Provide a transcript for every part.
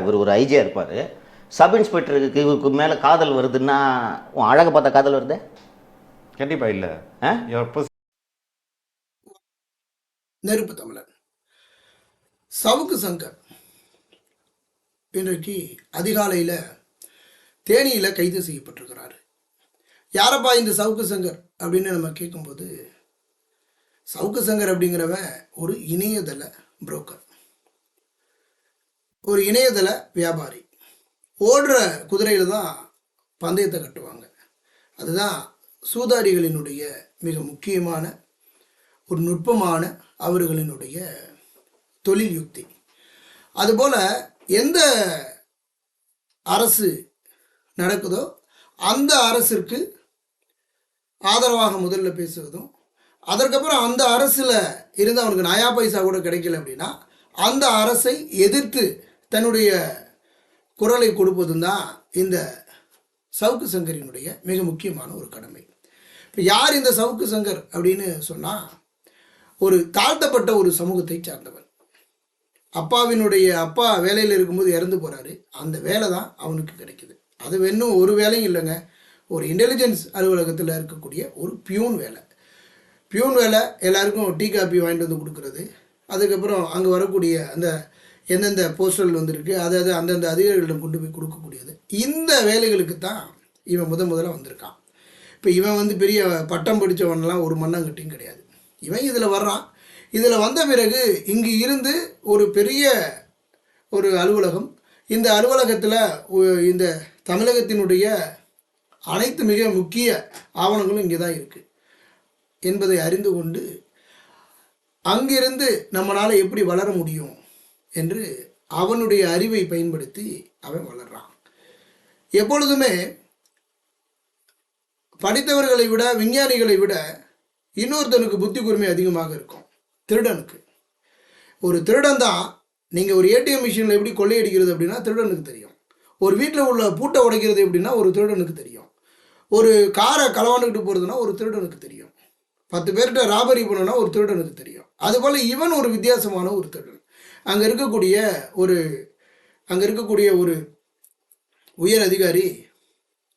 இவர் ஒரு ஐஜியா இருப்பார். சப் இன்ஸ்பெக்டருக்கு இவருக்கு மேலே காதல் வருதுன்னா உன் அழகை பார்த்தா காதல் வருது? கண்டிப்பா இல்ல. நெருப்பு தமிழன் சவுக்கு சங்கர். இன்றைக்கு அதிகாலையில் தேனியில் கைது செய்யப்பட்டிருக்கிறாரு. யாரப்பா இந்த சவுக்கு சங்கர்? அப்படின்னு நம்ம கேட்கும்போது சவுக்கு சங்கர் அப்படிங்கிறவன் ஒரு இணையதள புரோக்கர் ஒரு இணையதள வியாபாரி. ஓடுற குதிரையில் தான் பந்தயத்தை கட்டுவாங்க. அதுதான் சூதாரிகளினுடைய மிக முக்கியமான ஒரு நுட்பமான அவர்களினுடைய தொழில் யுக்தி. அதுபோல் எந்த அரசு நடக்குதோ அந்த அரசிற்கு ஆதரவாக முதல்ல பேசுவதும் அதற்கப்புறம் அந்த அரசில் இருந்து அவனுக்கு நயா பைசா கூட கிடைக்கல அப்படின்னா அந்த அரசை எதிர்த்து தன்னுடைய குரலை கொடுப்பதும் தான் இந்த சவுக்கு சங்கரினுடைய மிக முக்கியமான ஒரு கடமை. இப்போ யார் இந்த சவுக்கு சங்கர் அப்படின்னு சொன்னால் ஒரு தாழ்த்தப்பட்ட ஒரு சமூகத்தை சார்ந்தவன். அப்பாவினுடைய அப்பா வேலையில் இருக்கும்போது இறந்து போகிறாரு அந்த வேலை தான் அவனுக்கு கிடைக்குது. அது இன்னும் ஒரு வேலையும் இல்லைங்க. ஒரு இன்டெலிஜென்ஸ் அலுவலகத்தில் இருக்கக்கூடிய ஒரு பியூன் வேலை. பியூன் வேலை எல்லாருக்கும் டீ காப்பி வாங்கிட்டு வந்து கொடுக்குறது. அதுக்கப்புறம் அங்கே வரக்கூடிய அந்த எந்தெந்த போஸ்டல் வந்திருக்கு அதை அதை அந்தந்த அதிகாரிகளிடம் கொண்டு போய் கொடுக்கக்கூடியது. இந்த வேலைகளுக்கு தான் இவன் முத முதல்ல வந்திருக்கான். இப்போ இவன் வந்து பெரிய பட்டம் படித்தவன்லாம் ஒரு மண்ணாங்கட்டியும் கிடையாது. இவன் இதில் வர்றான். இதில் வந்த பிறகு இங்கு இருந்து ஒரு பெரிய ஒரு அலுவலகம் இந்த அலுவலகத்தில் இந்த தமிழகத்தினுடைய அனைத்து மிக முக்கிய ஆவணங்களும் இங்கே தான் இருக்குது என்பதை அறிந்து கொண்டு அங்கிருந்து நம்மளால் எப்படி வளர முடியும் என்று அவனுடைய அறிவை பயன்படுத்தி அவன் வளர்றான். எப்பொழுதுமே படித்தவர்களை விட விஞ்ஞானிகளை விட இன்னொருத்தனுக்கு புத்தி கூர்மை அதிகமாக இருக்கும். திருடனுக்கு. ஒரு திருடன் தான் நீங்கள் ஒரு ஏடிஎம் மிஷினில் எப்படி கொள்ளையடிக்கிறது அப்படின்னா திருடனுக்கு தெரியும். ஒரு வீட்டில் உள்ள பூட்டை உடைக்கிறது எப்படின்னா ஒரு திருடனுக்கு தெரியும். ஒரு காரை களவாண்டுக்கிட்டு போகிறதுனா ஒரு திருடனுக்கு தெரியும். பத்து பேர்கிட்ட ராபரி பண்ணணும்னா ஒரு திருடனுக்கு தெரியும். அதுபோல் இவன் ஒரு வித்தியாசமான ஒரு திருடன். அங்கே இருக்கக்கூடிய ஒரு அங்கே இருக்கக்கூடிய ஒரு உயர் அதிகாரி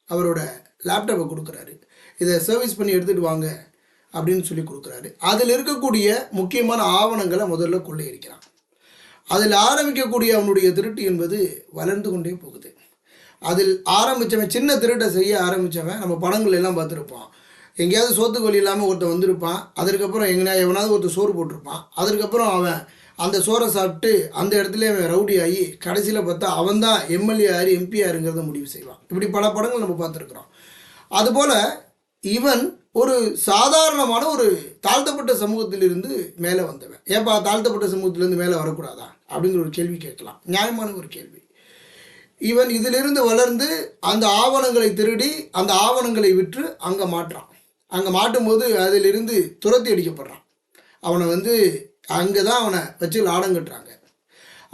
அவரோட லேப்டாப்பை கொடுக்குறாரு. இதை சர்வீஸ் பண்ணி எடுத்துகிட்டு வாங்க அப்படின்னு சொல்லி கொடுக்குறாரு. அதில் இருக்கக்கூடிய முக்கியமான ஆவணங்களை முதல்ல கொள்ளையடிக்கிறான். அதில் ஆரம்பிக்கக்கூடிய அவனுடைய திருட்டு என்பது வளர்ந்து கொண்டே போகுது. அதில் ஆரம்பித்தவன் சின்ன திருட்டை செய்ய ஆரம்பித்தவன் நம்ம படங்கள் எல்லாம் பார்த்துருப்போம் எங்கேயாவது சோத்துக்கொல்லி இல்லாமல் ஒருத்தன் வந்திருப்பான். அதற்கப்புறம் எங்கேனா எவனாவது ஒருத்தர் சோறு போட்டிருப்பான். அதற்கப்புறம் அவன் அந்த சோறை சாப்பிட்டு அந்த இடத்துல அவன் ரவுடி ஆகி கடைசியில் பார்த்தா அவன் தான் எம்எல்ஏ ஆறு எம்பிஆருங்கிறத முடிவு செய்வான். இப்படி பல படங்கள் நம்ம பார்த்துருக்குறோம். அதுபோல் இவன் ஒரு சாதாரணமான ஒரு தாழ்த்தப்பட்ட சமூகத்திலிருந்து மேலே வந்தவன். ஏப்பா தாழ்த்தப்பட்ட சமூகத்திலிருந்து மேலே வரக்கூடாதா? அப்படிங்கிற ஒரு கேள்வி கேட்கலாம். நியாயமான ஒரு கேள்வி. இவன் இதிலிருந்து வளர்ந்து அந்த ஆவணங்களை திருடி அந்த ஆவணங்களை விற்று அங்கே மாட்டுறான். அங்கே மாட்டும்போது அதிலிருந்து துரத்தி அடிக்கப்படுறான். அவனை வந்து அங்கே தான் அவனை வச்சு லாடம் கட்டுறாங்க.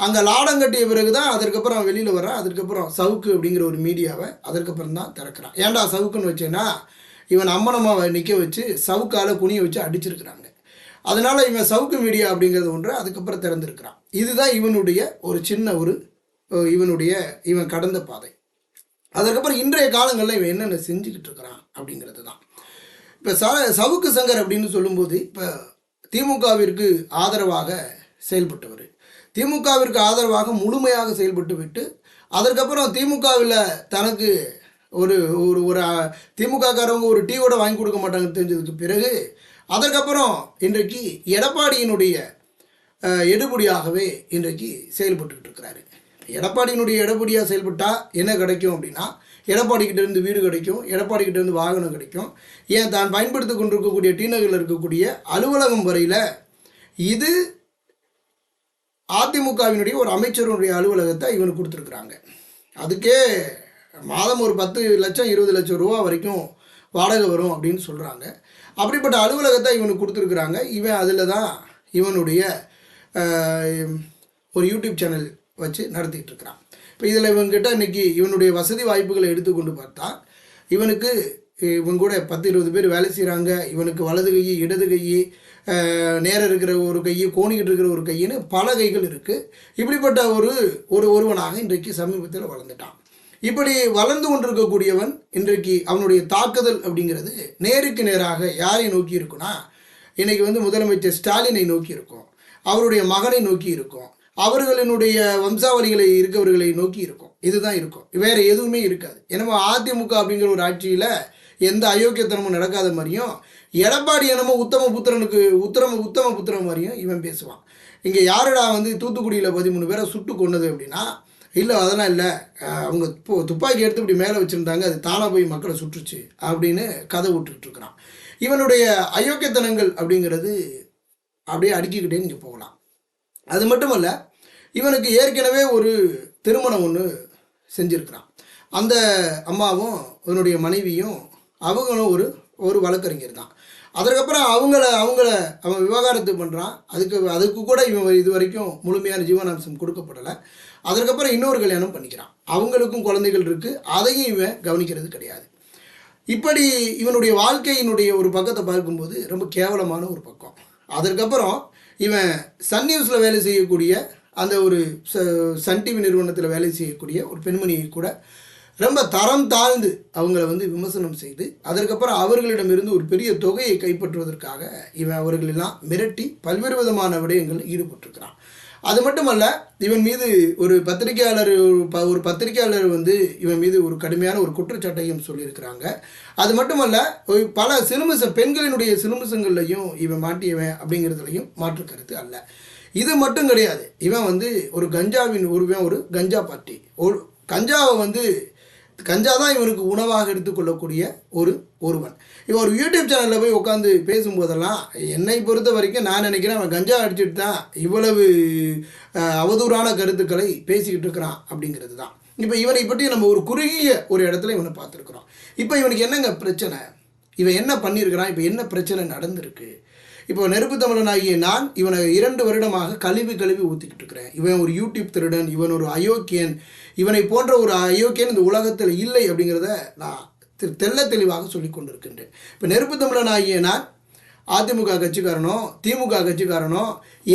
அங்கே லாடம் கட்டிய பிறகு தான் அதற்கப்புறம் அவன் வெளியில் வரான் அதுக்கப்புறம் சவுக்கு அப்படிங்கிற ஒரு மீடியாவை அதற்கப்புறம் தான் திறக்கிறான். ஏன்டா சவுக்குன்னு வச்சேன்னா இவன் அம்மனமாக நிற்க வச்சு சவுக்கால் குனிய வச்சு அடிச்சிருக்கிறாங்க. அதனால் இவன் சவுக்கு மீடியா அப்படிங்கிறது ஒன்று அதுக்கப்புறம் திறந்துருக்கிறான். இதுதான் இவனுடைய ஒரு சின்ன ஒரு இவனுடைய இவன் கடந்த பாதை. அதற்கப்புறம் இன்றைய காலங்களில் இவன் என்னென்ன செஞ்சுக்கிட்டு இருக்கிறான் அப்படிங்கிறது தான். இப்போ ச சவுக்கு சங்கர் அப்படின்னு சொல்லும்போது இப்போ திமுகவிற்கு ஆதரவாக செயல்பட்டவர். திமுகவிற்கு ஆதரவாக முழுமையாக செயல்பட்டு விட்டு அதற்கப்புறம் திமுகவில் தனக்கு ஒரு ஒரு ஒரு திமுகக்காரவங்க ஒரு டீ கூட வாங்கி கொடுக்க மாட்டாங்கன்னு தெரிஞ்சதுக்கு பிறகு அதற்கப்புறம் இன்றைக்கு எடப்பாடியினுடைய எடுபடியாகவே இன்றைக்கு செயல்பட்டுக்கிட்டு இருக்கிறாரு. எடப்பாடியினுடைய எடப்படியாக செயல்பட்டால் என்ன கிடைக்கும் அப்படின்னா எடப்பாடிக்கிட்டேருந்து வீடு கிடைக்கும் எடப்பாடிக்கிட்டேருந்து வாகனம் கிடைக்கும். ஏன் தான் பயன்படுத்தி கொண்டிருக்கக்கூடிய டி நகரில் இருக்கக்கூடிய அலுவலகம் வரையில் இது அதிமுகவினுடைய ஒரு அமைச்சருடைய அலுவலகத்தை இவனுக்கு கொடுத்துருக்குறாங்க. அதுக்கே மாதம் ஒரு பத்து லட்சம் இருபது லட்சம் ரூபா வரைக்கும் வாடகை வரும் அப்படின்னு சொல்கிறாங்க அப்படிப்பட்ட அலுவலகத்தை இவனுக்கு கொடுத்துருக்குறாங்க. இவன் அதில் தான் இவனுடைய ஒரு யூடியூப் சேனல் வச்சு நடத்திட்டு இருக்கிறான் இப்போ இதில் இவங்ககிட்ட இன்றைக்கி இவனுடைய வசதி வாய்ப்புகளை எடுத்துக்கொண்டு பார்த்தா இவனுக்கு இவன் கூட பத்து இருபது பேர் வேலை செய்கிறாங்க இவனுக்கு வலது கை இடது கை நேரம் இருக்கிற ஒரு கை கோணிக்கிட்டு இருக்கிற ஒரு கையின்னு பல கைகள் இருக்குது இப்படிப்பட்ட ஒரு ஒரு ஒருவனாக இன்றைக்கு சமீபத்தில் வளர்ந்துட்டான். இப்படி வளர்ந்து கொண்டிருக்கக்கூடியவன் இன்றைக்கு அவனுடைய தாக்குதல் அப்படிங்கிறது நேருக்கு நேராக யாரை நோக்கி இருக்குன்னா இன்றைக்கி வந்து முதலமைச்சர் ஸ்டாலினை நோக்கி இருக்கும். அவருடைய மகனை நோக்கி இருக்கும். அவர்களினுடைய வம்சாவளிகளை இருக்கவர்களை நோக்கி இருக்கும். இதுதான் இருக்கும். வேற எதுவுமே இருக்காது. என்னமோ அதிமுக அப்படிங்கிற ஒரு ஆட்சியில் எந்த அயோக்கியத்தனமும் நடக்காத மாதிரியும் எடப்பாடி என்னமோ உத்தம புத்திரனுக்கு உத்தம உத்தம புத்திரன் மாதிரியும் இவன் பேசுவான். இங்கே யாருடா வந்து தூத்துக்குடியில் பதிமூணு பேரை சுட்டு கொண்டது அப்படின்னா இல்லை அதெல்லாம் இல்லை. அவங்க இப்போ துப்பாக்கி எடுத்து இப்படி மேலே வச்சுருந்தாங்க அது தானாக போய் மக்களை சுற்றுச்சு அப்படின்னு கதை விட்டுக்கிட்டு இவனுடைய அயோக்கியத்தனங்கள் அப்படிங்கிறது அப்படியே அடுக்கிக்கிட்டே நீங்கள் போகலாம். அது மட்டும் இல்லை இவனுக்கு ஏற்கனவே ஒரு திருமணம் ஒன்று செஞ்சுருக்கிறான். அந்த அம்மாவும் இவனுடைய மனைவியும் அவங்களும் ஒரு ஒரு வழக்கறிஞர் தான். அதற்கப்புறம் அவங்கள அவங்கள அவன் விவகாரத்து பண்ணுறான் அதுக்கு அதுக்கு கூட இவன் இது வரைக்கும் முழுமையான ஜீவனாம்சம் கொடுக்கப்படலை. அதற்கப்புறம் இன்னொரு கல்யாணம் பண்ணிக்கிறான். அவங்களுக்கும் குழந்தைகள் இருக்குது அதையும் இவன் கவனிக்கிறது கிடையாது. இப்படி இவனுடைய வாழ்க்கையினுடைய ஒரு பக்கத்தை பார்க்கும்போது ரொம்ப கேவலமான ஒரு பக்கம். அதற்கப்புறம் இவன் சன் நியூஸில் வேலை செய்யக்கூடிய அந்த ஒரு ச- சன் டிவி நிறுவனத்தில் வேலை செய்யக்கூடிய ஒரு பெண்மணியை கூட ரொம்ப தரம் தாழ்ந்து அவங்கள வந்து விமர்சனம் செய்து அதற்கப்புறம் அவர்களிடமிருந்து ஒரு பெரிய தொகையை கைப்பற்றுவதற்காக இவன் அவர்களெல்லாம் மிரட்டி பல்வேறு விதமான விடயங்களில் ஈடுபட்டிருக்கிறான். அது மட்டுமல்ல இவன் மீது ஒரு பத்திரிகையாளர் ஒரு பத்திரிகையாளர் வந்து இவன் மீது ஒரு கடுமையான ஒரு குற்றச்சாட்டையும் சொல்லியிருக்கிறாங்க. அது மட்டுமல்ல ஒரு பல சிலுமிச பெண்களினுடைய சிலுமிசங்கள்லையும் இவன் மாட்டியவன் அப்படிங்கிறதுலையும் மாற்று கருத்து அல்ல. இது மட்டும் கிடையாது. இவன் வந்து ஒரு கஞ்சாவின் ஒருவன் ஒரு கஞ்சா பார்ட்டி ஒரு கஞ்சாவை வந்து கஞ்சா தான் இவனுக்கு உணவாக எடுத்துக்கொள்ளக்கூடிய ஒரு ஒருவன். இவன் ஒரு யூடியூப் சேனலில் போய் உட்காந்து பேசும்போதெல்லாம் என்னை பொறுத்த வரைக்கும் நான் நினைக்கிறேன் அவன் கஞ்சா அடிச்சுட்டு தான் இவ்வளவு அவதூறான கருத்துக்களை பேசிக்கிட்டு இருக்கிறான் அப்படிங்கிறது தான். இப்போ இவனை பற்றி நம்ம ஒரு குறுகிய ஒரு இடத்துல இவனை பார்த்துருக்குறோம். இப்போ இவனுக்கு என்னங்க பிரச்சனை? இவன் என்ன பண்ணியிருக்கிறான்? இப்போ என்ன பிரச்சனை நடந்திருக்கு? இப்போ நெருப்பு தமிழன் ஆகிய நான் இவனை இரண்டு வருடமாக கழுவி கழுவி ஊற்றிக்கிட்டு இருக்கிறேன் இவன் ஒரு யூடியூப் திருடன் இவன் ஒரு அயோக்கியன் இவனை போன்ற ஒரு அயோக்கியன் இந்த உலகத்தில் இல்லை அப்படிங்கிறத நான் தெல்ல தெள்ள தெளிவாக சொல்லி கொண்டிருக்கின்றேன். இப்போ நெருப்பு தமிழன் ஆகிய நான் அதிமுக கட்சிக்காரனோ திமுக கட்சிக்காரனோ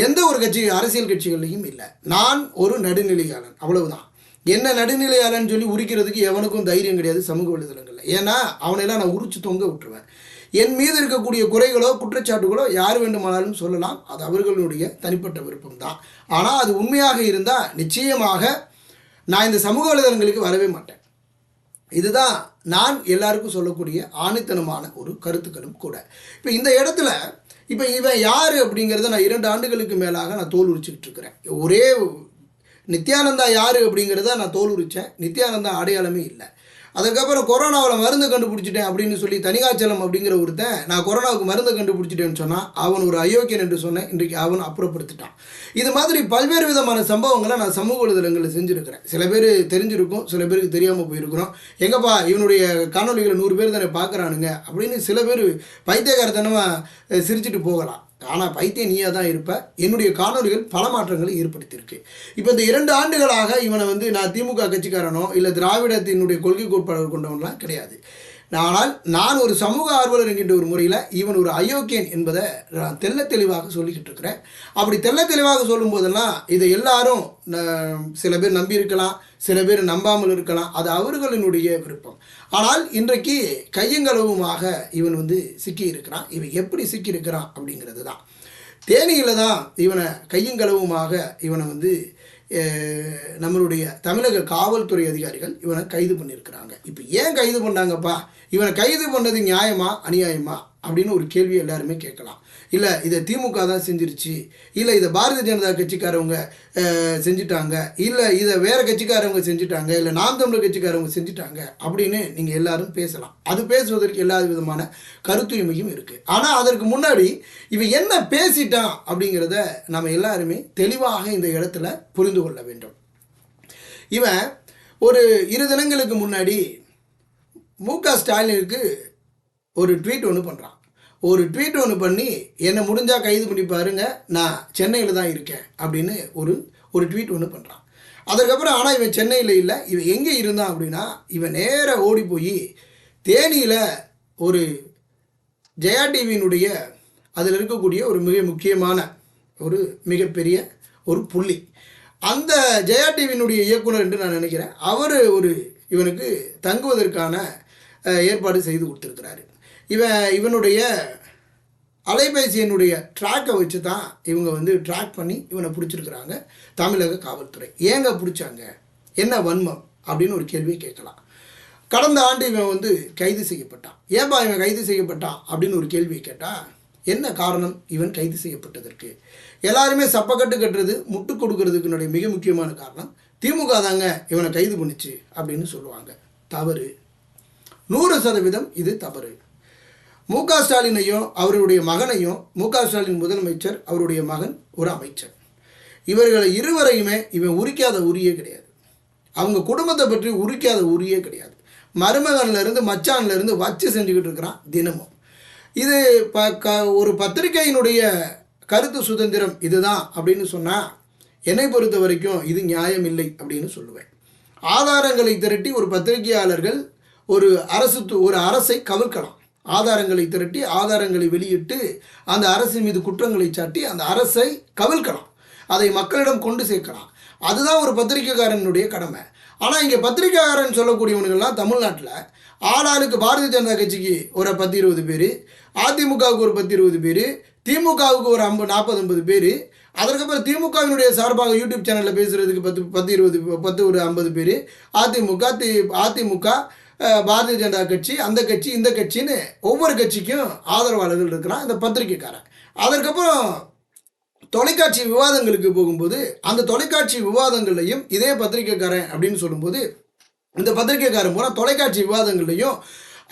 எந்த ஒரு கட்சி அரசியல் கட்சிகள்லையும் இல்லை. நான் ஒரு நடுநிலையாளன் அவ்வளவுதான். என்ன நடுநிலையாளன்னு சொல்லி உரிக்கிறதுக்கு எவனுக்கும் தைரியம் கிடையாது சமூக வலைதளங்களில். ஏன்னா அவனையெல்லாம் நான் உரிச்சு தொங்க விட்டுருவேன். என் மீது இருக்கக்கூடிய குறைகளோ குற்றச்சாட்டுகளோ யார் வேண்டுமானாலும் சொல்லலாம். அது அவர்களுடைய தனிப்பட்ட விருப்பம் தான் ஆனால் அது உண்மையாக இருந்தால் நிச்சயமாக நான் இந்த சமூக வலைதளங்களுக்கு வரவே மாட்டேன். இதுதான் நான் எல்லாருக்கும் சொல்லக்கூடிய ஆணித்தனமான ஒரு கருத்துக்களும் கூட. இப்போ இந்த இடத்துல இப்போ இவன் யார் அப்படிங்கிறத நான் இரண்டு ஆண்டுகளுக்கு மேலாக நான் தோல் உரிச்சிக்கிட்டு இருக்கிறேன். ஒரே நித்யானந்தா யார் அப்படிங்கிறத நான் தோல் உரித்தேன் நித்யானந்தா அடையாளமே இல்லை. அதுக்கப்புறம் கொரோனாவில் மருந்து கண்டுபிடிச்சிட்டேன் அப்படின்னு சொல்லி தனிகாச்சலம் அப்படிங்கிற ஒருத்தன் நான் கொரோனாவுக்கு மருந்து கண்டுபிடிச்சிட்டேன்னு சொன்னால் அவன் ஒரு அயோக்கியன் என்று சொன்னேன். இன்றைக்கு அவன் அப்புறப்படுத்திட்டான். இது மாதிரி பல்வேறு விதமான சம்பவங்களை நான் சமூக வலைதளங்களில் செஞ்சுருக்கிறேன். சில பேர் தெரிஞ்சிருக்கும் சில பேருக்கு தெரியாமல் போயிருக்கிறோம். எங்கப்பா இவனுடைய காணொலிகளை நூறு பேர் தானே பார்க்குறானுங்க? அப்படின்னு சில பேர் பைத்தியகாரத்தனமாக சிரிச்சிட்டு போகலாம். ஆனால் பைத்திய நீயாக தான் இருப்ப. என்னுடைய காணொலிகள் பல மாற்றங்களை ஏற்படுத்தியிருக்கு. இப்போ இந்த இரண்டு ஆண்டுகளாக இவனை வந்து நான் திமுக கட்சிக்காரனோ இல்லை திராவிடத்தினுடைய கொள்கை கோட்பாடு கொண்டவன்லாம் கிடையாது. ஆனால் நான் ஒரு சமூக ஆர்வலர் என்கின்ற ஒரு முறையில் இவன் ஒரு அயோக்கியன் என்பதை நான் தெல்ல தெளிவாக சொல்லிக்கிட்டு இருக்கிறேன். அப்படி தெல்ல தெளிவாக சொல்லும் போதெல்லாம் இதை எல்லாரும் ந- சில பேர் நம்பியிருக்கலாம் சில பேர் நம்பாமல் இருக்கலாம். அது அவர்களினுடைய விருப்பம். ஆனால் இன்றைக்கு கையங்களவுமாக இவன் வந்து சிக்கி இருக்கிறான் இவன் எப்படி சிக்கியிருக்கிறான் அப்படிங்கிறது தான் தேனியில் தான் இவனை கையங்களவுமாக இவனை வந்து நம்மளுடைய தமிழக காவல்துறை அதிகாரிகள் இவனை கைது பண்ணியிருக்கிறாங்க. இப்போ ஏன் கைது பண்ணாங்கப்பா? இவனை கைது பண்ணது நியாயமா அநியாயமா? அப்படின்னு ஒரு கேள்வி எல்லாருமே கேட்கலாம். இல்லை இதை திமுக தான் செஞ்சிருச்சு. இல்லை இதை பாரதிய ஜனதா கட்சிக்காரவங்க செஞ்சுட்டாங்க. இல்லை இதை வேறு கட்சிக்காரவங்க செஞ்சுட்டாங்க. இல்லை நாம் தமிழர் கட்சிக்காரவங்க செஞ்சுட்டாங்க. அப்படின்னு நீங்கள் எல்லாரும் பேசலாம். அது பேசுவதற்கு எல்லா விதமான கருத்துரிமையும் இருக்குது ஆனால் அதற்கு முன்னாடி இவன் என்ன பேசிட்டான் அப்படிங்கிறத நம்ம எல்லாருமே தெளிவாக இந்த இடத்துல புரிந்து கொள்ள வேண்டும். இவன் ஒரு இரு தினங்களுக்கு முன்னாடி மு க ஸ்டாலினுக்கு ஒரு ட்வீட் ஒன்று பண்ணுறான் ஒரு ட்வீட் ஒன்று பண்ணி என்னை முடிஞ்சால் கைது பண்ணி பாருங்க நான் சென்னையில் தான் இருக்கேன் அப்படின்னு ஒரு ஒரு ட்வீட் ஒன்று பண்ணுறான் அதுக்கப்புறம் ஆனால் இவன் சென்னையில் இல்லை இவன் எங்கே இருந்தான் அப்படின்னா இவன் நேராக ஓடி போய் தேனியில் ஒரு ஜெயா டிவியினுடைய அதில் இருக்கக்கூடிய ஒரு மிக முக்கியமான ஒரு மிகப்பெரிய ஒரு புள்ளி. அந்த ஜெயா டிவியினுடைய இயக்குனர் என்று நான் நினைக்கிறேன் அவர் ஒரு இவனுக்கு தங்குவதற்கான ஏற்பாடு செய்து கொடுத்துருக்கிறாரு. இவன் இவனுடைய அலைபேசியினுடைய ட்ராக்கை வச்சு தான் இவங்க வந்து ட்ராக் பண்ணி இவனை பிடிச்சிருக்கிறாங்க தமிழக காவல்துறை. ஏங்க பிடிச்சாங்க? என்ன வன்மம்? அப்படின்னு ஒரு கேள்வியை கேட்கலாம். கடந்த ஆண்டு இவன் வந்து கைது செய்யப்பட்டான். ஏன்பா இவன் கைது செய்யப்பட்டான்? அப்படின்னு ஒரு கேள்வியை கேட்டால் என்ன காரணம் இவன் கைது செய்யப்பட்டதற்கு? எல்லாருமே சப்பக்கட்டு கட்டுறது முட்டு கொடுக்கறதுக்குனுடைய மிக முக்கியமான காரணம் திமுக தாங்க இவனை கைது பண்ணிச்சு அப்படின்னு சொல்லுவாங்க. தவறு. நூறு சதவீதம் இது தவறு. மு க ஸ்டாலினையும் அவருடைய மகனையும் மு க ஸ்டாலின் முதலமைச்சர் அவருடைய மகன் ஒரு அமைச்சர். இவர்களை இருவரையுமே இவன் உரிக்காத உரியே கிடையாது. அவங்க குடும்பத்தை பற்றி உரிக்காத உரியே கிடையாது. மருமகன்லேருந்து மச்சான்லேருந்து வச்சு செஞ்சுக்கிட்டு இருக்கிறான் தினமும். இது ப க ஒரு பத்திரிகையினுடைய கருத்து சுதந்திரம் இதுதான் அப்படின்னு சொன்னால் என்னை பொறுத்த வரைக்கும் இது நியாயம் இல்லை அப்படின்னு சொல்லுவேன். ஆதாரங்களை திரட்டி ஒரு பத்திரிகையாளர்கள் ஒரு அரசு ஒரு அரசை கவிழ்க்கலாம். ஆதாரங்களை திரட்டி ஆதாரங்களை வெளியிட்டு அந்த அரசின் மீது குற்றங்களை சாட்டி அந்த அரசை கவிழ்க்கலாம். அதை மக்களிடம் கொண்டு சேர்க்கலாம். அதுதான் ஒரு பத்திரிக்கைக்காரனுடைய கடமை. ஆனால் இங்கே பத்திரிக்கைக்காரன் சொல்லக்கூடியவனுங்கள்லாம் தமிழ்நாட்டில் ஆளாளுக்கு பாரதிய ஜனதா கட்சிக்கு ஒரு பத்து இருபது பேர் அதிமுகவுக்கு ஒரு பத்து இருபது பேர் திமுகவுக்கு ஒரு ஐம்பது நாற்பது ஐம்பது பேர் அதற்கப்புறம் திமுகவினுடைய சார்பாக யூடியூப் சேனலில் பேசுகிறதுக்கு பத்து பத்து இருபது பத்து ஒரு ஐம்பது பேர் அதிமுக தி அதிமுக பாரதிய ஜனதா கட்சி அந்த கட்சி இந்த கட்சின்னு ஒவ்வொரு கட்சிக்கும் ஆதரவாளர்கள் இருக்கிறான் இந்த பத்திரிக்கைக்காரன் அதற்கப்புறம் தொலைக்காட்சி விவாதங்களுக்கு போகும்போது அந்த தொலைக்காட்சி விவாதங்கள்லையும் இதே பத்திரிக்கைக்காரன் அப்படின்னு சொல்லும்போது இந்த பத்திரிக்கைக்காரன் பூரா தொலைக்காட்சி விவாதங்கள்லையும்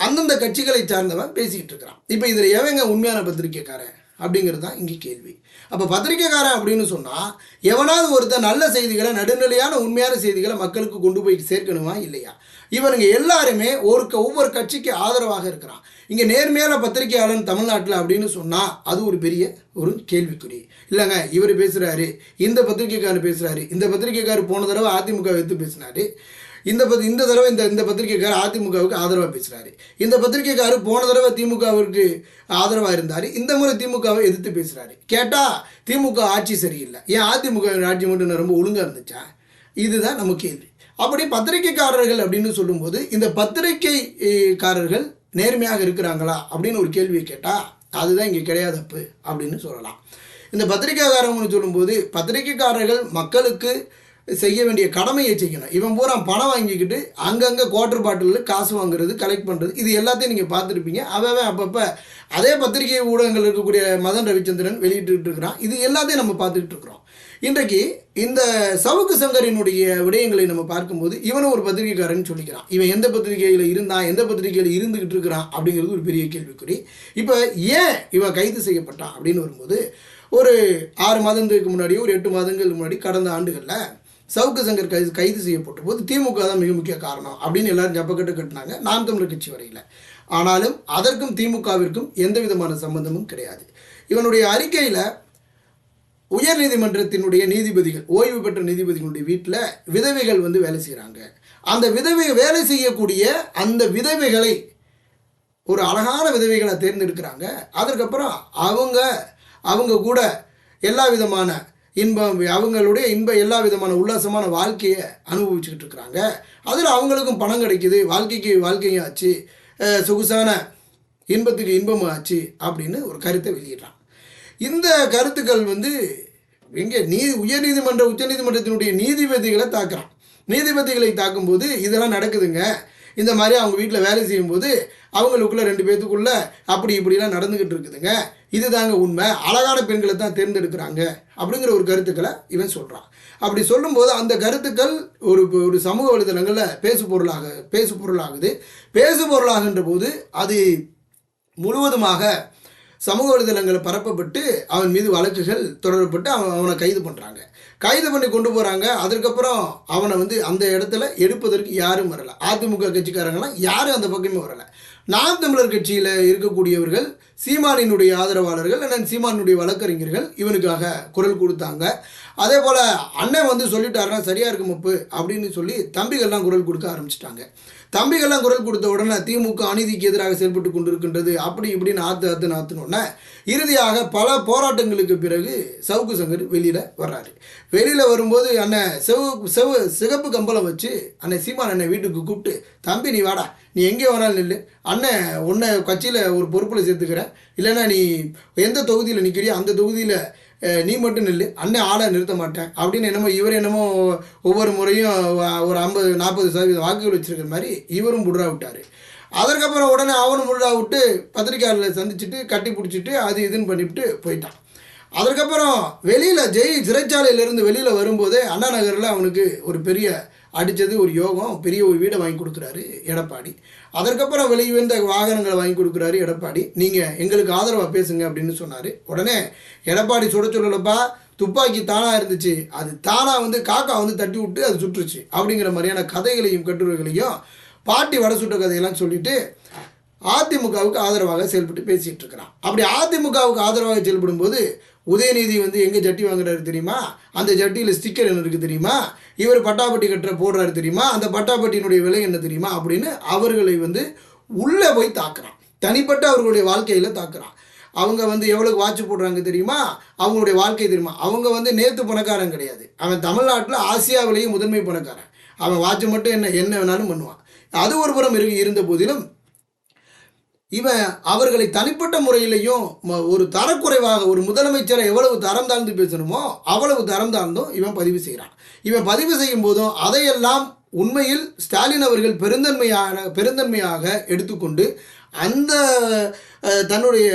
அந்தந்த கட்சிகளை சார்ந்தவன் பேசிக்கிட்டு இருக்கிறான். இப்போ இதில் எவங்க உண்மையான பத்திரிக்கைக்காரன் அப்படிங்கிறது தான் இங்கே கேள்வி. அப்போ பத்திரிக்கைக்காரன் அப்படின்னு சொன்னால் எவனாவது ஒருத்தர் நல்ல செய்திகளை நடுநிலையான உண்மையான செய்திகளை மக்களுக்கு கொண்டு போய் சேர்க்கணுமா இல்லையா? இவனுங்க எல்லாருமே ஒரு ஒவ்வொரு கட்சிக்கு ஆதரவாக இருக்கிறான். இங்கே நேர்மையான பத்திரிகையாளன் தமிழ்நாட்டில் அப்படின்னு சொன்னால் அது ஒரு பெரிய ஒரு கேள்விக்குறி. இல்லைங்க இவர் பேசுகிறாரு இந்த பத்திரிகைக்காரர் பேசுகிறாரு இந்த பத்திரிகைக்காரர் போன தடவை அதிமுக எடுத்து பேசினாரு. இந்த பத் இந்த தடவை இந்த இந்த பத்திரிகைக்காரர் அதிமுகவுக்கு ஆதரவாக பேசுகிறாரு இந்த பத்திரிகைக்காரர் போன தடவை திமுகவிற்கு ஆதரவாக இருந்தார். இந்த முறை திமுகவை எதிர்த்து பேசுகிறாரு கேட்டால் திமுக ஆட்சி சரியில்லை. ஏன் அதிமுக ஆட்சி மட்டும் ரொம்ப ஒழுங்காக இருந்துச்சா? இதுதான் நம்ம கேள்வி. அப்படி பத்திரிக்கைக்காரர்கள் அப்படின்னு சொல்லும்போது இந்த பத்திரிகைக்காரர்கள் நேர்மையாக இருக்கிறாங்களா அப்படின்னு ஒரு கேள்வியை கேட்டால் அதுதான் இங்கே கிடையாது தப்பு அப்படின்னு சொல்லலாம். இந்த பத்திரிக்கைக்காரங்கன்னு சொல்லும்போது பத்திரிக்கைக்காரர்கள் மக்களுக்கு செய்ய வேண்டிய கடமையை செய்யணும். இவன் பூரா பணம் வாங்கிக்கிட்டு அங்கங்கே குவார்டர் பாட்டிலில் காசு வாங்குறது கலெக்ட் பண்ணுறது இது எல்லாத்தையும் நீங்கள் பார்த்துருப்பீங்க. அவன் அப்பப்போ அதே பத்திரிகை ஊடகங்கள் இருக்கக்கூடிய மதன் ரவிச்சந்திரன் வெளியிட்டு இருக்கிறான். இது எல்லாத்தையும் நம்ம பார்த்துக்கிட்டு இருக்கிறோம். இன்றைக்கு இந்த சவுக்கு சங்கரினுடைய விடயங்களை நம்ம பார்க்கும்போது இவனும் ஒரு பத்திரிகைக்காரன் சொல்லிக்கிறான். இவன் எந்த பத்திரிகையில் இருந்தான் எந்த பத்திரிகையில் இருந்துக்கிட்டு இருக்கிறான் அப்படிங்கிறது ஒரு பெரிய கேள்விக்குறி. இப்போ ஏன் இவன் கைது செய்யப்பட்டான் அப்படின்னு வரும்போது ஒரு ஆறு மாதங்களுக்கு முன்னாடி ஒரு எட்டு மாதங்களுக்கு முன்னாடி கடந்த ஆண்டுகளில் சவுக்கு சங்கர் கைது கைது செய்யப்பட்ட போது திமுக தான் மிக முக்கிய காரணம் அப்படின்னு எல்லாரும் ஜப்பக்கட்டு கட்டினாங்க. நாம் தமிழர் கட்சி வரையில். ஆனாலும் அதற்கும் திமுகவிற்கும் எந்த விதமான சம்பந்தமும் கிடையாது. இவனுடைய அறிக்கையில் உயர்நீதிமன்றத்தினுடைய நீதிபதிகள் ஓய்வு பெற்ற நீதிபதிகளுடைய வீட்டில் விதவைகள் வந்து வேலை செய்கிறாங்க அந்த விதவை வேலை செய்யக்கூடிய அந்த விதவைகளை ஒரு அழகான விதவைகளை தேர்ந்தெடுக்கிறாங்க. அதற்கப்புறம் அவங்க அவங்க கூட எல்லா விதமான இன்பம் அவங்களுடைய இன்ப எல்லா விதமான உல்லாசமான வாழ்க்கையை அனுபவிச்சுக்கிட்டு இருக்கிறாங்க அதில் அவங்களுக்கும் பணம் கிடைக்கிது. வாழ்க்கைக்கு வாழ்க்கையும் ஆச்சு. சொகுசான இன்பத்துக்கு இன்பமும் ஆச்சு அப்படின்னு ஒரு கருத்தை வெளியிடுறான். இந்த கருத்துக்கள் வந்து எங்கே நீ உயர்நீதிமன்ற உச்சநீதிமன்றத்தினுடைய நீதிபதிகளை தாக்குறான். நீதிபதிகளை தாக்கும்போது இதெல்லாம் நடக்குதுங்க. இந்த மாதிரி அவங்க வீட்டில் வேலை செய்யும்போது அவங்களுக்குள்ளே ரெண்டு பேர்த்துக்குள்ளே அப்படி இப்படிலாம் நடந்துக்கிட்டு இருக்குதுங்க. இது தாங்க உண்மை. அழகான பெண்களை தான் தேர்ந்தெடுக்கிறாங்க அப்படிங்கிற ஒரு கருத்துக்களை இவன் சொல்கிறான் அப்படி சொல்லும்போது அந்த கருத்துக்கள் ஒரு ஒரு சமூக வலைதளங்களில் பேசு பொருளாக பேசு பொருளாகுது. பேசு பொருளாகின்ற போது அது முழுவதுமாக சமூக வலைதளங்களில் பரப்பப்பட்டு அவன் மீது வழக்குகள் தொடரப்பட்டு அவன் அவனை கைது பண்ணுறாங்க கைது பண்ணி கொண்டு போகிறாங்க அதுக்கப்புறம் அவனை வந்து அந்த இடத்துல எடுப்பதற்கு யாரும் வரலை. அதிமுக கட்சிக்காரங்களாம் யாரும் அந்த பக்கமே வரல. நாம் தமிழர் கட்சியில் இருக்கக்கூடியவர்கள் சீமானினுடைய ஆதரவாளர்கள் அண்ணன் சீமானுடைய வழக்கறிஞர்கள் இவனுக்காக குரல் கொடுத்தாங்க. அதே போல் அண்ணன் வந்து சொல்லிட்டாருன்னா சரியாக இருக்கும் முப்பு அப்படின்னு சொல்லி தம்பிகள்லாம் குரல் கொடுக்க ஆரம்பிச்சிட்டாங்க. தம்பிகள்லாம் குரல் கொடுத்த உடனே திமுக அநீதிக்கு எதிராக செயல்பட்டு கொண்டிருக்கின்றது. அப்படி இப்படின்னு ஆத்து ஆத்து நாத்துனோடனே இறுதியாக பல போராட்டங்களுக்கு பிறகு சவுக்கு சங்கர் வெளியில் வர்றாரு. வெளியில் வரும்போது அண்ணன் செவ் செவ் சிகப்பு கம்பளம் வச்சு அண்ணன் சீமான் அண்ணன் வீட்டுக்கு கூப்பிட்டு தம்பி நீ வாடா. நீ எங்கே வேணாலும் நில்லு. அண்ணன் உன்னை கட்சியில் ஒரு பொறுப்பில் சேர்த்துக்கிறேன். இல்லைன்னா நீ எந்த தொகுதியில் நிற்கிறியோ அந்த தொகுதியில் நீ மட்டும் நில்லு. அண்ணன் ஆளை நிறுத்த மாட்டேன். அப்படின்னு என்னமோ இவர் என்னமோ ஒவ்வொரு முறையும் ஒரு ஐம்பது நாற்பது சதவீதம் வாக்குகள் வச்சிருக்கிற மாதிரி இவரும் புடுறா விட்டார். அதற்கப்புறம் உடனே அவனும் புடுறா விட்டு பத்திரிக்கையாளர்களை சந்திச்சுட்டு கட்டி பிடிச்சிட்டு அது இதுன்னு பண்ணிவிட்டு போயிட்டான். அதற்கப்புறம் வெளியில் ஜெய் சிறைச்சாலையிலேருந்து வெளியில் வரும்போதே அண்ணா நகரில் அவனுக்கு ஒரு பெரிய அடித்தது ஒரு யோகம் பெரிய ஒரு வீடை வாங்கி கொடுக்குறாரு எடப்பாடி. அதற்கப்புறம் உயர்ந்த வாகனங்களை வாங்கி கொடுக்குறாரு எடப்பாடி. நீங்கள் எங்களுக்கு ஆதரவாக பேசுங்க அப்படின்னு சொன்னார். உடனே எடப்பாடி சுட சொல்லலப்பா துப்பாக்கி தானாக இருந்துச்சு. அது தானாக வந்து காக்கா வந்து தட்டி விட்டு அது சுற்றுச்சு அப்படிங்கிற மாதிரியான கதைகளையும் கட்டுரைகளையும் பாட்டி வட சுட்ட கதையெல்லாம் சொல்லிட்டு அதிமுகவுக்கு ஆதரவாக செயல்பட்டு பேசிகிட்டு இருக்கிறான். அப்படி அதிமுகவுக்கு ஆதரவாக செயல்படும் போது உதயநிதி வந்து எங்கே ஜட்டி வாங்குறாரு தெரியுமா? அந்த ஜட்டியில் ஸ்டிக்கர் என்ன இருக்குது தெரியுமா? இவர் பட்டாப்பட்டி கட்டுற போடுறாரு தெரியுமா? அந்த பட்டாப்பட்டியினுடைய விலை என்ன தெரியுமா? அப்படின்னு அவர்களை வந்து உள்ளே போய் தாக்குறான். தனிப்பட்ட அவர்களுடைய வாழ்க்கையில் தாக்குறான். அவங்க வந்து எவ்வளோக்கு வாட்ச் போடுறாங்க தெரியுமா? அவங்களுடைய வாழ்க்கை தெரியுமா? அவங்க வந்து நேற்று பணக்காரன் கிடையாது. அவன் தமிழ்நாட்டில் ஆசியாவிலேயும் முதன்மை பணக்காரன். அவன் வாட்ச் மட்டும் என்ன என்ன வேணாலும் பண்ணுவான். அது ஒரு புறம் இரு இருந்த போதிலும் இவன் அவர்களை தனிப்பட்ட முறையிலையும் ம- ஒரு தரக்குறைவாக ஒரு முதலமைச்சரை எவ்வளவு தரம் தாழ்ந்து பேசணுமோ அவ்வளவு தரம் தாழ்ந்தும் இவன் பதிவு செய்கிறான். இவன் பதிவு செய்யும் போதும் அதையெல்லாம் உண்மையில் ஸ்டாலின் அவர்கள் பெருந்தன்மையான பெருந்தன்மையாக எடுத்துக்கொண்டு அந்த தன்னுடைய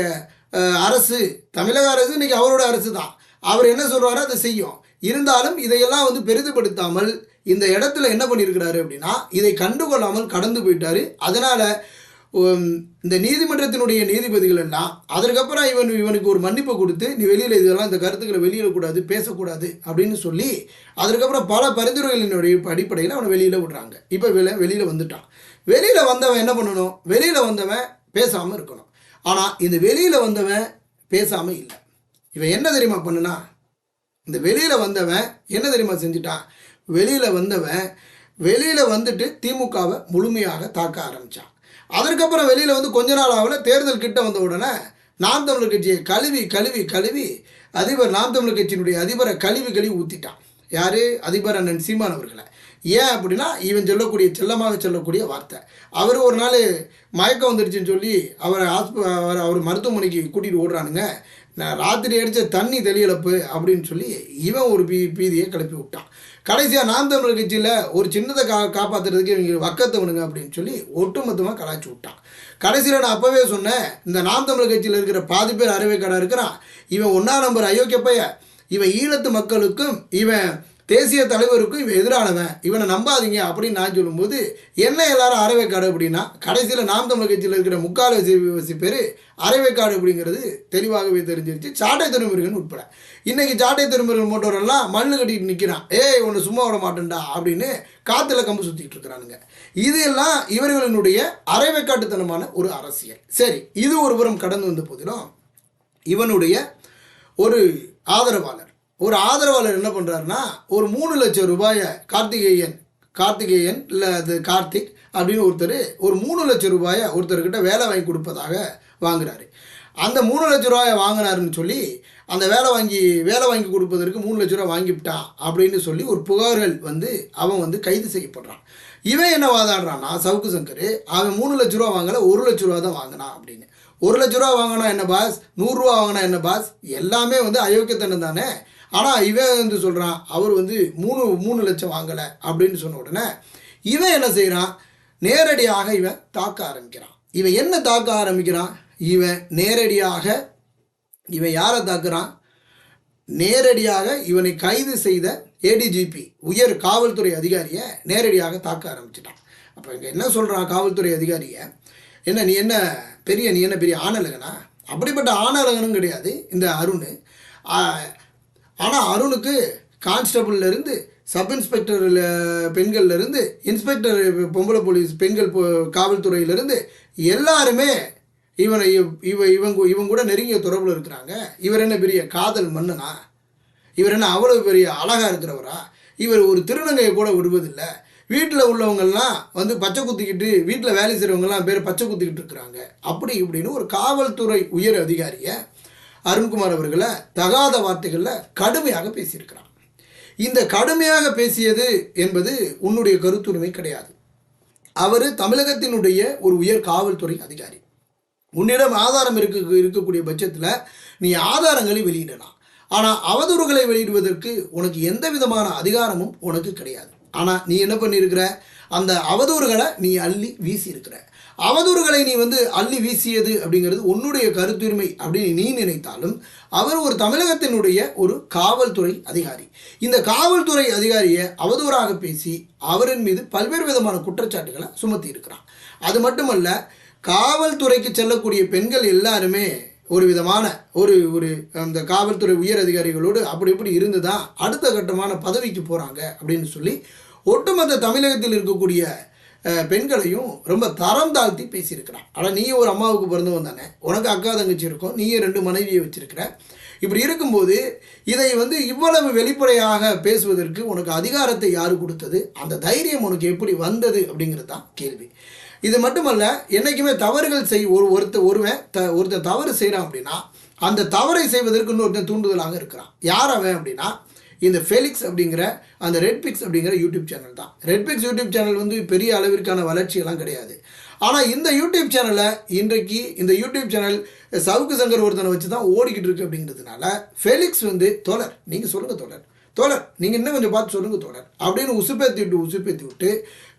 அரசு தமிழக அரசு இன்னைக்கு அவரோட அரசு தான் அவர் என்ன சொல்கிறாரோ அதை செய்யும். இருந்தாலும் இதையெல்லாம் வந்து பெரிதுபடுத்தாமல் இந்த இடத்துல என்ன பண்ணியிருக்கிறாரு அப்படின்னா இதை கண்டுகொள்ளாமல் கடந்து போயிட்டாரு. அதனால் இந்த நீதிமன்றத்தினுடைய நீதிபதிகள் எல்லாம் அதற்கப்புறம் இவன் இவனுக்கு ஒரு மன்னிப்பு கொடுத்து நீ வெளியில் இதெல்லாம் இந்த கருத்துக்களை வெளியிடக்கூடாது பேசக்கூடாது அப்படின்னு சொல்லி அதற்கப்புறம் பல பரிந்துரைகளினுடைய அடிப்படையில் அவனை வெளியில் விடுறாங்க. இப்போ வெளி வெளியில் வந்துட்டான். வெளியில் வந்தவன் என்ன பண்ணணும்? வெளியில் வந்தவன் பேசாமல் இருக்கணும். ஆனால் இந்த வெளியில் வந்தவன் பேசாமல் இல்லை. இவன் என்ன தெரியுமா பண்ணுனா இந்த வெளியில் வந்தவன் என்ன தெரியுமா செஞ்சிட்டான்? வெளியில் வந்தவன் வெளியில் வந்துட்டு திமுகவை முழுமையாக தாக்க ஆரம்பித்தான் அதற்கப்புறம் வெளியில் வந்து கொஞ்ச நாள் ஆகல தேர்தல் கிட்ட வந்த உடனே நாம் தமிழர் கட்சியை கழுவி கழுவி கழுவி அதிபர் நாம் தமிழர் கட்சியினுடைய அதிபரை கழுவி கழுவி ஊற்றிட்டான் யார்? அதிபர் அண்ணன் சீமான் அவர்களை. ஏன் அப்படின்னா இவன் சொல்லக்கூடிய செல்லமாக சொல்லக்கூடிய வார்த்தை. அவர் ஒரு நாள் மயக்கம் வந்துடுச்சுன்னு சொல்லி அவரை ஹாஸ்ப அவர் அவர் மருத்துவமனைக்கு கூட்டிகிட்டு ஓடுறானுங்க. நான் ராத்திரி அடித்த தண்ணி தெளியலப்பு அப்படின்னு சொல்லி இவன் ஒரு பீ பீதியை கிளப்பி விட்டான். கடைசியாக நாம் தமிழர் கட்சியில் ஒரு சின்னதை கா காப்பாற்றுறதுக்கு இவங்க வக்கத்தவனுங்க அப்படின்னு சொல்லி ஒட்டுமொத்தமாக கலாய்ச்சி விட்டான். கடைசியில் நான் அப்போவே சொன்னேன் இந்த நாம் தமிழர் கட்சியில் இருக்கிற பாதி பேர் அறவைக்கடா இருக்கிறான். இவன் ஒன்றா நம்பர் அயோக்கியப்பய இவன் ஈழத்து மக்களுக்கும் இவன் தேசிய தலைவருக்கும் இவன் எதிரானவன். இவனை நம்பாதீங்க அப்படின்னு நான் சொல்லும்போது என்ன எல்லாரும் அறவைக்காடு அப்படின்னா கடைசியில் நாம் தமிழ் கட்சியில் இருக்கிற முக்கால் வசி பேர் அறவைக்காடு அப்படிங்கிறது தெளிவாகவே தெரிஞ்சிருச்சு. சாட்டை திருமுருகன் உட்பட. இன்றைக்கி சாட்டை திருமுருகன் மோட்டோரெல்லாம் மண்ணு கட்டிட்டு நிற்கிறான் ஏய் ஒன்று சும்மா விட மாட்டேன்டா அப்படின்னு காற்றுல கம்பு சுற்றிட்டு இருக்கிறானுங்க. இது எல்லாம் இவர்களினுடைய அரைவைக்காட்டுத்தனமான ஒரு அரசியல். சரி இது ஒரு புறம் கடந்து வந்த போதிலும் இவனுடைய ஒரு ஆதரவாளர் ஒரு ஆதரவாளர் என்ன பண்ணுறாருன்னா ஒரு மூணு லட்சம் ரூபாயை கார்த்திகேயன் கார்த்திகேயன் இல்லை அது கார்த்திக் அப்படின்னு ஒருத்தர் ஒரு மூணு லட்சம் ரூபாயை ஒருத்தர்கிட்ட வேலை வாங்கி கொடுப்பதாக வாங்குறாரு. அந்த மூணு லட்ச ரூபாயை வாங்கினாருன்னு சொல்லி அந்த வேலை வாங்கி வேலை வாங்கி கொடுப்பதற்கு மூணு லட்ச ரூபா வாங்கிவிட்டான் அப்படின்னு சொல்லி ஒரு புகார்கள் வந்து அவன் வந்து கைது செய்யப்படுறான். இவன் என்ன வாதாடுறான்னா சவுக்கு சங்கர் அவன் மூணு லட்ச ரூபா வாங்கலை ஒரு லட்ச ரூபா தான் வாங்கினான் அப்படின்னு. ஒரு லட்ச ரூபா வாங்கினா என்ன பாஸ்? நூறுரூவா வாங்கினா என்ன பாஸ்? எல்லாமே வந்து அயோக்கியத்தனம் தானே? ஆனால் இவன் வந்து சொல்கிறான் அவர் வந்து மூணு மூணு லட்சம் வாங்கலை அப்படின்னு சொன்ன உடனே இவன் என்ன செய்கிறான் நேரடியாக இவன் தாக்க ஆரம்பிக்கிறான். இவன் என்ன தாக்க ஆரம்பிக்கிறான்? இவன் நேரடியாக இவன் யாரை தாக்குறான்? நேரடியாக இவனை கைது செய்த ஏடிஜிபி உயர் காவல்துறை அதிகாரியை நேரடியாக தாக்க ஆரம்பிச்சிட்டான். அப்போ இங்கே என்ன சொல்கிறான் காவல்துறை அதிகாரியை? என்ன நீ என்ன பெரிய நீ என்ன பெரிய ஆணலகனா அப்படிப்பட்ட ஆணலகனும் கிடையாது. இந்த அருண் ஆனால் அருணுக்கு கான்ஸ்டபுள்லேருந்து சப் இன்ஸ்பெக்டர் பெண்கள்லேருந்து இன்ஸ்பெக்டர் பொம்பளை போலீஸ் பெண்கள் காவல்துறையிலேருந்து எல்லாருமே இவனை இவ இவ இவங்க இவங்க கூட நெருங்கிய தொடர்பில் இருக்கிறாங்க. இவர் என்ன பெரிய காதல் மன்னனா? இவர் என்ன அவ்வளவு பெரிய அழகாக இருக்கிறவரா? இவர் ஒரு திருநங்கையை கூட விடுவதில்லை. வீட்டில் உள்ளவங்கள்லாம் வந்து பச்சை குத்திக்கிட்டு வீட்டில் வேலை செய்கிறவங்கலாம் பேர் பச்சை குத்திக்கிட்டு இருக்கிறாங்க. அப்படி இப்படின்னு ஒரு காவல்துறை உயர் அதிகாரியை அருண்குமார் அவர்களை தகாத வார்த்தைகளில் கடுமையாக பேசியிருக்கிறான் இந்த கடுமையாக பேசியது என்பது உன்னுடைய கருத்துரிமை கிடையாது. அவர் தமிழகத்தினுடைய ஒரு உயர் காவல்துறை அதிகாரி. உன்னிடம் ஆதாரம் இருக்க இருக்கக்கூடிய பட்சத்தில் நீ ஆதாரங்களை வெளியிடலாம். ஆனால் அவதூறுகளை வெளியிடுவதற்கு உனக்கு எந்த விதமான அதிகாரமும் உனக்கு கிடையாது. ஆனால் நீ என்ன பண்ணியிருக்கிற? அந்த அவதூறுகளை நீ அள்ளி வீசியிருக்கிற. அவதூறுகளை நீ வந்து அள்ளி வீசியது அப்படிங்கிறது உன்னுடைய கருத்துரிமை அப்படின்னு நீ நினைத்தாலும் அவர் ஒரு தமிழகத்தினுடைய ஒரு காவல்துறை அதிகாரி. இந்த காவல்துறை அதிகாரியை அவதூறாக பேசி அவரின் மீது பல்வேறு விதமான குற்றச்சாட்டுகளை சுமத்தி இருக்கிறான். அது மட்டுமல்ல காவல்துறைக்கு செல்லக்கூடிய பெண்கள் எல்லாருமே ஒரு விதமான ஒரு ஒரு அந்த காவல்துறை உயர் அதிகாரிகளோடு அப்படி இப்படி இருந்து தான் அடுத்த கட்டமான பதவிக்கு போகிறாங்க அப்படின்னு சொல்லி ஒட்டுமொத்த தமிழகத்தில் இருக்கக்கூடிய பெண்களையும் ரொம்ப தரம் தாழ்த்தி பேசியிருக்கிறான் ஆனால் நீ ஒரு அம்மாவுக்கு பிறந்தவன் தானே? உனக்கு அக்கா தங்கச்சி இருக்கும் நீயே ரெண்டு மனைவியை வச்சிருக்கிற. இப்படி இருக்கும்போது இதை வந்து இவ்வளவு வெளிப்படையாக பேசுவதற்கு உனக்கு அதிகாரத்தை யார் கொடுத்தது? அந்த தைரியம் உனக்கு எப்படி வந்தது அப்படிங்கிறது தான் கேள்வி. இது மட்டுமல்ல என்றைக்குமே தவறுகள் செய் ஒரு ஒருத்த ஒருவன் த ஒருத்தன் தவறு செய்கிறான் அப்படின்னா அந்த தவறை செய்வதற்கு இன்னொருத்தன் தூண்டுதலாக இருக்கிறான். யார் அவன் அப்படின்னா இந்த ஃபெலிக்ஸ் அப்படிங்கிற அந்த ரெட்பிக்ஸ் அப்படிங்கிற யூடியூப் சேனல் தான். ரெட்பிக்ஸ் யூடியூப் சேனல் வந்து பெரிய அளவிற்கான வளர்ச்சியெல்லாம் கிடையாது. ஆனால் இந்த யூடியூப் சேனலை இன்றைக்கு இந்த யூடியூப் சேனல் சவுக்கு சங்கர் ஒருத்தனை வச்சு தான் ஓடிக்கிட்டு இருக்கு அப்படிங்கிறதுனால ஃபெலிக்ஸ் வந்து தொடர் நீங்கள் சொல்லுங்கள் தொடர் தோழர் நீங்கள் இன்னும் கொஞ்சம் பார்த்து சொல்லுங்கள் தோழர். அப்படின்னு உசுப்பேத்தி விட்டு உசுப்பேத்தி விட்டு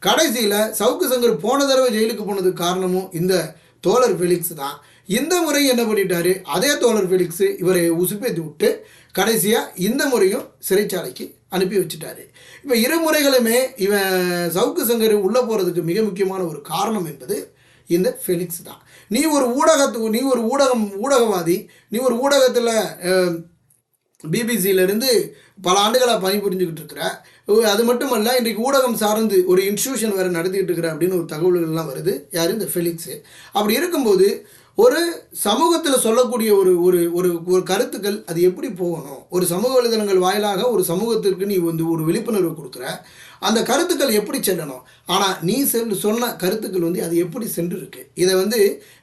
கடைசியில் சவுக்கு சங்கர் போன தடவை ஜெயிலுக்கு போனதுக்கு காரணமும் இந்த தோழர் ஃபெலிக்ஸ் தான். இந்த முறை என்ன பண்ணிட்டாரு? அதே தோழர் ஃபெலிக்ஸ் இவரை உசுப்பேத்தி விட்டு கடைசியாக இந்த முறையும் சிறைச்சாலைக்கு அனுப்பி வச்சுட்டாரு. இப்போ இரு முறைகளுமே இவன் சவுக்கு சங்கர் உள்ளே போகிறதுக்கு மிக முக்கியமான ஒரு காரணம் என்பது இந்த ஃபெலிக்ஸ் தான். நீ ஒரு ஊடகத்து நீ ஒரு ஊடகம் ஊடகவாதி நீ ஒரு ஊடகத்தில் பிபிசியிலேருந்து பல ஆண்டுகளாக பணிபுரிஞ்சுக்கிட்டு இருக்கிற அது அது மட்டுமல்ல இன்றைக்கு ஊடகம் சார்ந்து ஒரு இன்ஸ்டியூஷன் வேறு நடத்திக்கிட்டு இருக்கிற அப்படின்னு ஒரு தகவல்கள்லாம் வருது. யார்? இந்த ஃபெலிக்ஸு அப்படி இருக்கும்போது ஒரு சமூகத்தில் சொல்லக்கூடிய ஒரு ஒரு ஒரு ஒரு கருத்துக்கள் அது எப்படி போகணும்? ஒரு சமூக வலைதளங்கள் வாயிலாக ஒரு சமூகத்திற்கு நீ வந்து ஒரு விழிப்புணர்வு கொடுக்குற. அந்த கருத்துக்கள் எப்படி செல்லணும்? ஆனால் நீ சென்று சொன்ன கருத்துக்கள் வந்து அது எப்படி சென்றிருக்கு? இதை வந்து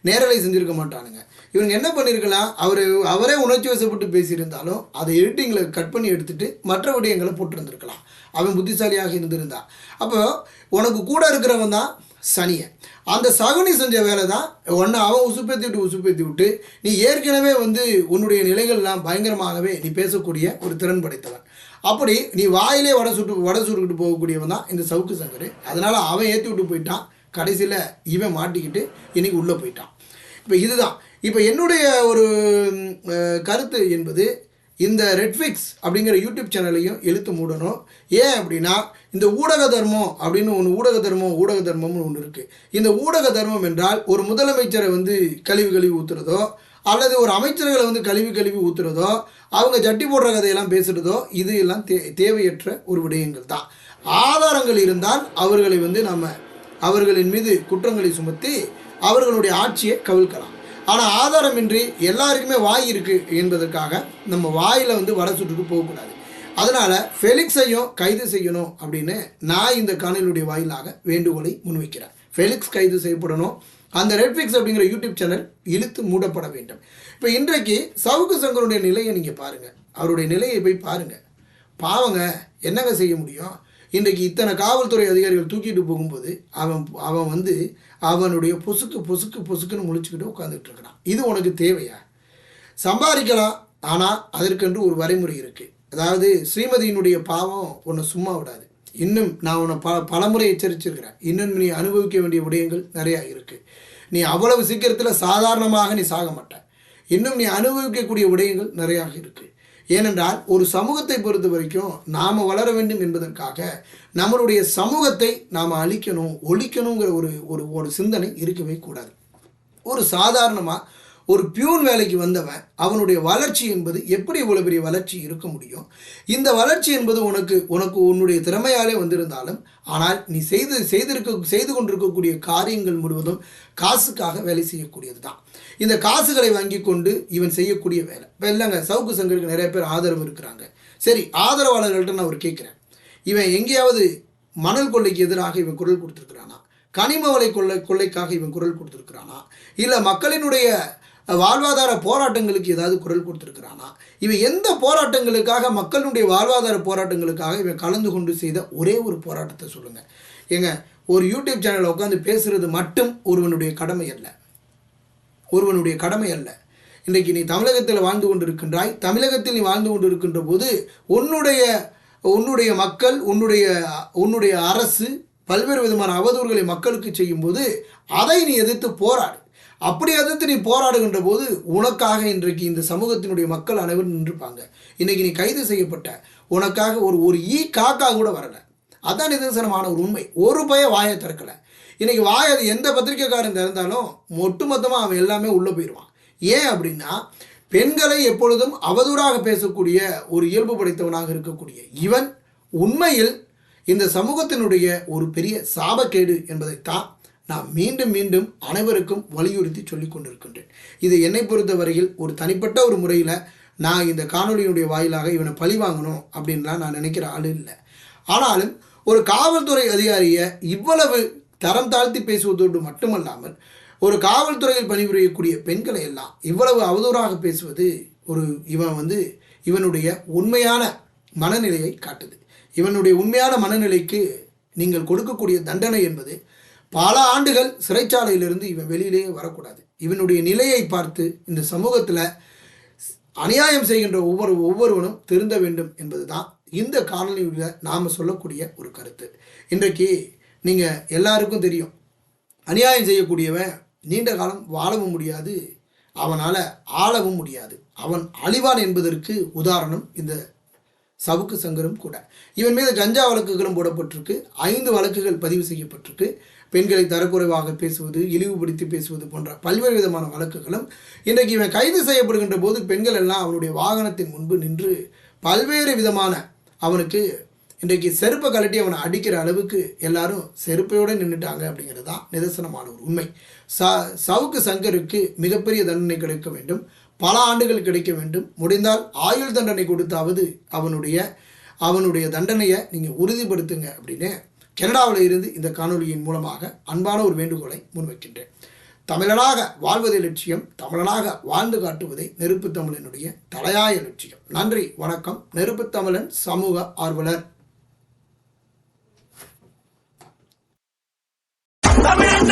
நேரலை செஞ்சுருக்க மாட்டானுங்க. இவங்க என்ன பண்ணியிருக்கலாம் அவர் அவரே உணர்ச்சி வசப்பட்டு பேசியிருந்தாலும் அதை எடிட்டிங்கில் கட் பண்ணி எடுத்துட்டு மற்ற விடயங்களை போட்டிருந்துருக்கலாம். அவன் புத்திசாலியாக இருந்திருந்தான். அப்போ உனக்கு கூட இருக்கிறவன் தான் சனியை. அந்த சகுனி செஞ்ச வேலை தான் ஒன்று அவன் உசுப்பேத்தி விட்டு உசுப்பேத்தி விட்டு நீ ஏற்கனவே வந்து உன்னுடைய நிலைகள்லாம் பயங்கரமாகவே நீ பேசக்கூடிய ஒரு திறன் படைத்தவன். அப்படி நீ வாயிலே வடை சுட்டு வடை சுட்டுக்கிட்டு போகக்கூடியவன் தான் இந்த சவுக்கு சங்கர். அதனால் அவன் ஏற்றி விட்டு போயிட்டான். கடைசியில் இவன் மாட்டிக்கிட்டு இன்றைக்கி உள்ளே போயிட்டான். இப்போ இதுதான். இப்போ என்னுடைய ஒரு கருத்து என்பது இந்த ரெட்ஃபிக்ஸ் அப்படிங்கிற யூடியூப் சேனலையும் இழுத்து மூடணும். ஏன் அப்படின்னா இந்த ஊடக தர்மம் அப்படின்னு ஒன்று ஊடக தர்மம் ஊடக தர்மம்னு ஒன்று இருக்குது இந்த ஊடக தர்மம் என்றால் ஒரு முதலமைச்சரை வந்து கழிவு கழுவி ஊற்றுறதோ அல்லது ஒரு அமைச்சர்களை வந்து கழுவி கழுவி ஊற்றுறதோ அவங்க ஜட்டி போடுற கதையெல்லாம் பேசுகிறதோ இது எல்லாம் தே தேவையற்ற ஒரு விடயங்கள் தான். ஆதாரங்கள் இருந்தால் அவர்களை வந்து நம்ம அவர்களின் மீது குற்றங்களை சுமத்தி அவர்களுடைய ஆட்சியை கவிழ்க்கலாம். ஆனால் ஆதாரமின்றி எல்லாருக்குமே வாய் இருக்குது என்பதற்காக நம்ம வாயில் வந்து வடை சுட்டுட்டு போகக்கூடாது. அதனால் ஃபெலிக்ஸையும் கைது செய்யணும் அப்படின்னு நான் இந்த காணொலியுடைய வாயிலாக வேண்டுகோளை முன்வைக்கிறேன். ஃபெலிக்ஸ் கைது செய்யப்படணும். அந்த ரெட்ஃபிக்ஸ் அப்படிங்கிற யூடியூப் சேனல் இழுத்து மூடப்பட வேண்டும். இப்போ இன்றைக்கு சவுக்கு சங்கருடைய நிலையை நீங்கள் பாருங்கள் அவருடைய நிலையை போய் பாருங்கள் பாவங்க என்னங்க செய்ய முடியும்? இன்றைக்கு இத்தனை காவல்துறை அதிகாரிகள் தூக்கிட்டு போகும்போது அவன் அவன் வந்து அவனுடைய பொசுக்கு பொசுக்கு பொசுக்குன்னு முழிச்சுக்கிட்டு உட்காந்துட்டு இருக்கிறான். இது உனக்கு தேவையா? சம்பாதிக்கலாம் ஆனால் அதற்கென்று ஒரு வரைமுறை இருக்குது அதாவது ஸ்ரீமதியினுடைய பாவம் உன்னை சும்மா விடாது. இன்னும் நான் உன்னை பல பலமுறை எச்சரிச்சிருக்கிறேன். இன்னும் நீ அனுபவிக்க வேண்டிய விடயங்கள் நிறையா இருக்குது நீ அவ்வளவு சீக்கிரத்தில் சாதாரணமாக நீ சாக மாட்ட. இன்னும் நீ அனுபவிக்கக்கூடிய விடயங்கள் நிறையாக இருக்குது ஏனென்றால் ஒரு சமூகத்தை பொறுத்த வரைக்கும் நாம் வளர வேண்டும் என்பதற்காக நம்மளுடைய சமூகத்தை நாம் அழிக்கணும் ஒழிக்கணுங்கிற ஒரு ஒரு ஒரு சிந்தனை இருக்கவே கூடாது. ஒரு சாதாரணமாக ஒரு பியூன் வேலைக்கு வந்தவன் அவனுடைய வளர்ச்சி என்பது எப்படி இவ்வளோ பெரிய வளர்ச்சி இருக்க முடியும்? இந்த வளர்ச்சி என்பது உனக்கு உனக்கு உன்னுடைய திறமையாலே வந்திருந்தாலும் ஆனால் நீ செய்து செய்திருக்க செய்து கொண்டிருக்கக்கூடிய காரியங்கள் முழுவதும் காசுக்காக வேலை செய்யக்கூடியது தான் இந்த காசுகளை வாங்கி கொண்டு இவன் செய்யக்கூடிய வேலை. இப்போ இல்லைங்க சவுக்கு சங்கருக்கு நிறைய பேர் ஆதரவு இருக்கிறாங்க. சரி ஆதரவாளர்கள்ட்ட நான் ஒரு கேட்குறேன் இவன் எங்கேயாவது மணல் கொள்ளைக்கு எதிராக இவன் குரல் கொடுத்துருக்கிறானா? கனிம வளை கொள்ளை கொள்ளைக்காக இவன் குரல் கொடுத்துருக்கிறானா? இல்லை மக்களினுடைய வாழ்வாதார போராட்டங்களுக்கு ஏதாவது குரல் கொடுத்துருக்கிறானா? இவன் எந்த போராட்டங்களுக்காக மக்களுடைய வாழ்வாதார போராட்டங்களுக்காக இவன் கலந்து கொண்டு செய்த ஒரே ஒரு போராட்டத்தை சொல்லுங்கள் ஏங்க ஒரு யூடியூப் சேனலில் உட்காந்து பேசுகிறது மட்டும் ஒருவனுடைய கடமை அல்ல. ஒருவனுடைய கடமை அல்ல. இன்றைக்கு நீ தமிழகத்தில் வாழ்ந்து கொண்டிருக்கின்றாய் தமிழகத்தில் நீ வாழ்ந்து கொண்டிருக்கின்ற போது உன்னுடைய உன்னுடைய மக்கள் உன்னுடைய உன்னுடைய அரசு பல்வேறு விதமான அவதூறுகளை மக்களுக்கு செய்யும்போது அதை நீ எதிர்த்து போராடு. அப்படி எதிர்த்து நீ போராடுகின்ற போது உனக்காக இன்றைக்கு இந்த சமூகத்தினுடைய மக்கள் அனைவரும் நின்றுப்பாங்க. இன்னைக்கு நீ கைது செய்யப்பட்ட உனக்காக ஒரு ஒரு ஈ காக்கா கூட வரலை. அதான் நிதர்சனமான ஒரு உண்மை. ஒரு பய வாயை திறக்கலை. இன்றைக்கி வாய் அது எந்த பத்திரிக்கைக்காரன் திறந்தாலும் ஒட்டுமொத்தமாக அவன் எல்லாமே உள்ளே போயிடுவான் ஏன் அப்படின்னா பெண்களை எப்பொழுதும் அவதூறாக பேசக்கூடிய ஒரு இயல்பு படைத்தவனாக இருக்கக்கூடிய இவன் உண்மையில் இந்த சமூகத்தினுடைய ஒரு பெரிய சாபக்கேடு என்பதைத்தான் நான் மீண்டும் மீண்டும் அனைவருக்கும் வலியுறுத்தி சொல்லிக் கொண்டிருக்கின்றேன். இது என்னை பொறுத்தவரையில் ஒரு தனிப்பட்ட ஒரு முறையில் நான் இந்த காணொலியினுடைய வாயிலாக இவனை பழி வாங்கணும் அப்படின்லாம் நான் நினைக்கிற ஆள் இல்லை. ஆனாலும் ஒரு காவல்துறை அதிகாரியை இவ்வளவு தரம் தாழ்த்தி பேசுவதோடு மட்டுமல்லாமல் ஒரு காவல்துறையில் பணிபுரியக்கூடிய பெண்களை எல்லாம் இவ்வளவு அவதூறாக பேசுவது ஒரு இவன் வந்து இவனுடைய உண்மையான மனநிலையை காட்டுது. இவனுடைய உண்மையான மனநிலைக்கு நீங்கள் கொடுக்கக்கூடிய தண்டனை என்பது பல ஆண்டுகள் சிறைச்சாலையிலிருந்து இவன் வெளியிலேயே வரக்கூடாது. இவனுடைய நிலையை பார்த்து இந்த சமூகத்தில் அநியாயம் செய்கின்ற ஒவ்வொரு ஒவ்வொருவனும் திருந்த வேண்டும் என்பதுதான் இந்த காணொலியில் நாம் சொல்லக்கூடிய ஒரு கருத்து. இன்றைக்கு நீங்கள் எல்லாருக்கும் தெரியும் அநியாயம் செய்யக்கூடியவன் நீண்ட காலம் வாழவும் முடியாது அவனால் ஆளவும் முடியாது. அவன் அழிவான் என்பதற்கு உதாரணம் இந்த சவுக்கு சங்கரும் கூட. இவன் மீது கஞ்சா வழக்குகளும் போடப்பட்டிருக்கு ஐந்து வழக்குகள் பதிவு செய்யப்பட்டிருக்கு. பெண்களை தரக்குறைவாக பேசுவது இழிவுபடுத்தி பேசுவது போன்ற பல்வேறு விதமான வழக்குகளும் இன்றைக்கு இவன் கைது செய்யப்படுகின்ற போது பெண்கள் எல்லாம் அவனுடைய வாகனத்தின் முன்பு நின்று பல்வேறு விதமான அவனுக்கு இன்றைக்கு செருப்பை கழட்டி அவனை அடிக்கிற அளவுக்கு எல்லாரும் செருப்பையோடு நின்றுட்டாங்க அப்படிங்கிறது தான் நிதர்சனமான ஒரு உண்மை. ச சவுக்கு சங்கருக்கு மிகப்பெரிய தண்டனை கிடைக்க வேண்டும். பல ஆண்டுகள் கிடைக்க வேண்டும். முடிந்தால் ஆயுள் தண்டனை கொடுத்தாவது அவனுடைய அவனுடைய தண்டனையை நீங்கள் உறுதிப்படுத்துங்க அப்படின்னு கனடாவில் இருந்து இந்த காணொலியின் மூலமாக அன்பான ஒரு வேண்டுகோளை முன்வைக்கின்றேன். தமிழனாக வாழ்வதே லட்சியம் தமிழனாக வாழ்ந்து காட்டுவதே நெருப்பு தமிழனுடைய தலையாய லட்சியம். நன்றி வணக்கம். நெருப்பு தமிழன் சமூக ஆர்வலர். தமிழன்